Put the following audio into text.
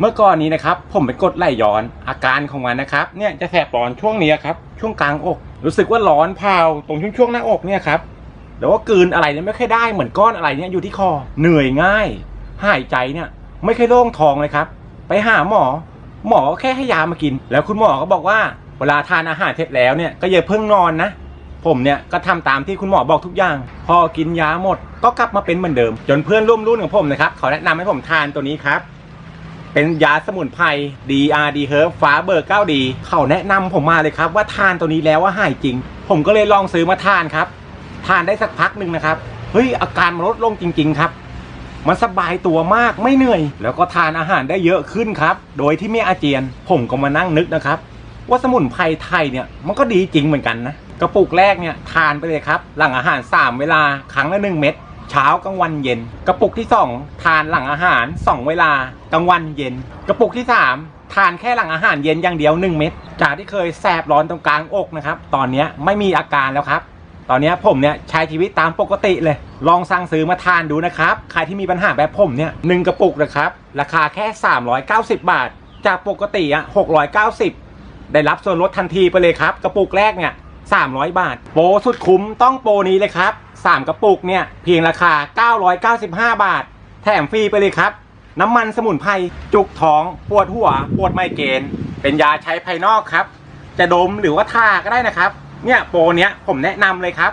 เมื่อก่อนนี้นะครับ ผมเป็นกดไหลย้อนอาการของมันนะครับ เนี่ยจะแสบร้อนช่วงนี้ครับ ช่วงกลางอก รู้สึกว่าร้อนเผาตรงช่วงช่วงหน้าอกเนี่ยครับแต่ว่ากลืนอะไรเนี่ยไม่ค่อยได้เหมือนก้อนอะไรเนี่ยอยู่ที่คอ เหนื่อยง่าย หายใจเนี่ย ไม่เคอยโล่งท้องเลยครับ ไปหาหมอ หมอก็แค่ให้ยามากิน แล้วคุณหมอก็บอกว่าเวลาทานอาหารเสร็จแล้วเนี่ยก็อย่าเพิ่งนอนนะผมเนี่ยก็ทำตามที่คุณหมอบอกทุกอย่าง พอกินยาหมดก็กลับมาเป็นเหมือนเดิม จนเพื่อนร่วมรุ่นของผมนะครับเขาแนะนำให้ผมทานตัวนี้ครับ เป็นยาสมุนไพร DRD Herb ฟ้าเบอร์ 9D เขาแนะนำผมมาเลยครับว่าทานตัวนี้แล้วว่าหายจริง ผมก็เลยลองซื้อมาทานครับ ทานได้สักพักหนึ่งนะครับ เฮ้ย อาการมันลดลงจริง ๆ ครับ มันสบายตัวมากไม่เหนื่อย แล้วก็ทานอาหารได้เยอะขึ้นครับ โดยที่ไม่อาเจียน ผมก็มานั่งนึกนะครับ ว่าสมุนไพรไทยเนี่ยมันก็ดีจริงเหมือนกันนะกระปุกแรกเนี่ยทานไปเลยครับ หลังอาหาร 3 เวลาครั้งละ1เม็ด เช้ากลางวันเย็น กระปุกที่ 2 ทานหลังอาหาร 2 เวลากลางวันเย็น กระปุกที่ 3 ทานแค่หลังอาหารเย็นอย่างเดียว 1 เม็ดจากที่เคยแสบร้อนตรงกลางอกนะครับตอนนี้ไม่มีอาการแล้วครับ ตอนนี้ผมเนี่ยใช้ชีวิตตามปกติเลย ลองสั่งซื้อมาทานดูนะครับใครที่มีปัญหาแบบผมเนี่ยหนึ่งกระปุกนะครับราคาแค่ 390 บาท จากปกติอะ690 ได้รับส่วนลดทันทีไปเลยครับ กระปุกแรกเนี่ย 300 บาท โปรสุดคุ้มต้องโปรนี้เลยครับ 3 กระปุกเนี่ย เพียงราคา 995 บาท แถมฟรีไปเลยครับ น้ำมันสมุนไพรจุกท้อง ปวดหัว ปวดไมเกรนเป็นยาใช้ภายนอกครับ จะดมหรือว่าทาก็ได้นะครับ เนี่ยโปรเนี้ยผมแนะนำเลยครับ